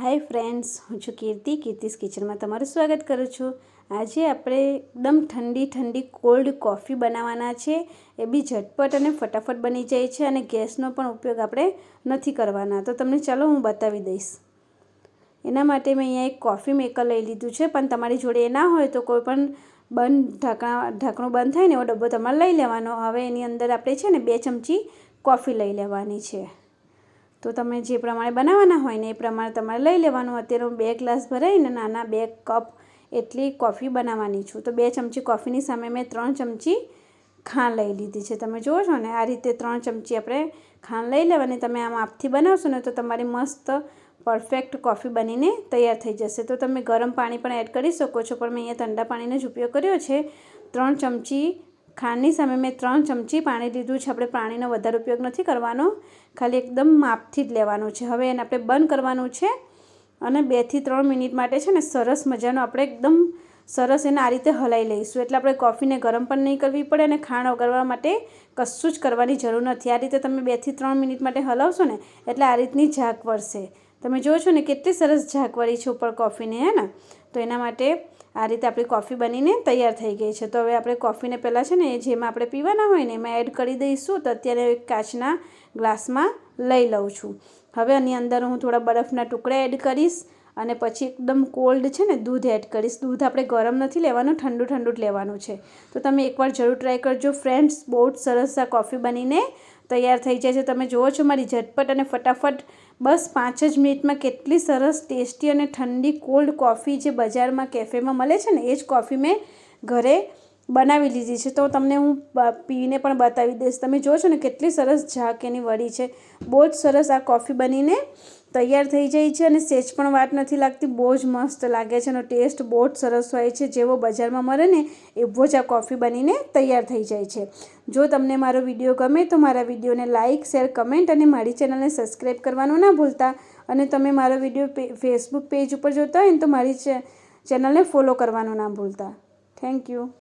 Hi friends હું છું કીર્તિ. કીર્તિસ કિચનમાં તમારું સ્વાગત કરું છું. આજે આપણે એકદમ ઠંડી ઠંડી કોલ્ડ કોફી બનાવવાના છે. એ બી ઝટપટ અને ફટાફટ બની જાય છે અને ગેસનો પણ ઉપયોગ આપણે નથી કરવાના. તો તમને ચાલો હું બતાવી દઈશ. એના માટે મેં અહીંયા એક કોફી મેકર લઈ લીધું છે. પણ તમારી જોડે એ ના હોય તો કોઈ પણ બંધ ઢાંકણા, ઢાંકણું બંધ થાય ને એવો ડબ્બો તમારે લઈ લેવાનો. હવે એની અંદર આપણે છે ને બે ચમચી કોફી લઈ લેવાની છે. તો તમે જે પ્રમાણે બનાવવાના હોય ને એ પ્રમાણે તમારે લઈ લેવાનું. અત્યારે હું બે ગ્લાસ ભરાઈને નાના બે કપ એટલી કોફી બનાવવાની છું. તો બે ચમચી કોફીની સામે મેં ત્રણ ચમચી ખાંડ લઈ લીધી છે. તમે જુઓ છો ને, આ રીતે ત્રણ ચમચી આપણે ખાંડ લઈ લેવાની. તમે આમ આપથી બનાવશો ને તો તમારી મસ્ત પરફેક્ટ કોફી બનીને તૈયાર થઈ જશે. તો તમે ગરમ પાણી પણ એડ કરી શકો છો. પણ મેં અહીંયા ઠંડા પાણીનો જ ઉપયોગ કર્યો છે. ત્રણ ચમચી ખાંડની સામે મેં ત્રણ ચમચી પાણી લીધું છે. આપણે પાણીનો વધારે ઉપયોગ નથી કરવાનો. ખાલી એકદમ માપથી જ લેવાનું છે. હવે એને આપણે બંધ કરવાનું છે અને બેથી ત્રણ મિનિટ માટે છે ને સરસ મજાનો આપણે એકદમ સરસ એને આ રીતે હલાવી લઈશું. એટલે આપણે કોફીને ગરમ પણ નહીં કરવી પડે અને ખાંડ ઓગળવા માટે કશું જ કરવાની જરૂર નથી. આ રીતે તમે બેથી ત્રણ મિનિટ માટે હલાવશો ને એટલે આ રીતની ઝાંક વળશે. તમે જુઓ છો ને કેટલી સરસ ઝાંક વળી છે ઉપર કોફીને, હે ને? તો એના માટે આ રીતે આપણી કોફી બનીને તૈયાર થઈ ગઈ છે. તો હવે આપણે કોફીને પહેલાં છે ને જેમાં આપણે પીવાના હોય ને એમાં એડ કરી દઈશું તો અત્યારે એક કાચના ગ્લાસમાં લઈ લઉં છું. હવે આની અંદર હું થોડા બરફના ટુકડા એડ કરીશ અને પછી એકદમ કોલ્ડ છે ને દૂધ એડ કરીશ. દૂધ આપણે ગરમ નથી લેવાનું, ઠંડુ ઠંડુ જ લેવાનું છે. તો તમે એકવાર જરૂર ટ્રાય કરજો. ફ્રેન્ડ્સ, બહુ જ સરસ આ કોફી બનીને તૈયાર થઈ જાય છે. તમે જુઓ છો મારી ઝટપટ અને ફટાફટ. બસ પાંચ જ મિનિટમાં કેટલી સરસ, ટેસ્ટી અને ઠંડી કોલ્ડ કોફી જે બજારમાં, કેફેમાં મળે છે ને, એ જ કોફી મેં ઘરે બનાવી લીધી છે. તો તમને હું પીને પણ બતાવી દઈશ. તમે જોશો ને કેટલી સરસ ઝાક એની વળી છે. બહુ જ સરસ આ કોફી બનીને તૈયાર થઈ જાય છે અને સેજ પણ વાત નથી લાગતી. બહુ જ મસ્ત લાગે છે એનો ટેસ્ટ બહુ જ સરસ હોય છે. જેવો બજારમાં મળે ને એવો જ આ કોફી બનીને તૈયાર થઈ જાય છે. જો તમને મારો વીડિયો ગમે તો મારા વિડીયોને લાઇક શેર, કમેન્ટ અને મારી ચેનલને સબસ્ક્રાઈબ કરવાનું ના ભૂલતા. અને તમે મારો વીડિયો ફેસબુક પેજ ઉપર જોતા હોય ને તો મારી ચેનલને ફોલો કરવાનું ના ભૂલતા. Thank you.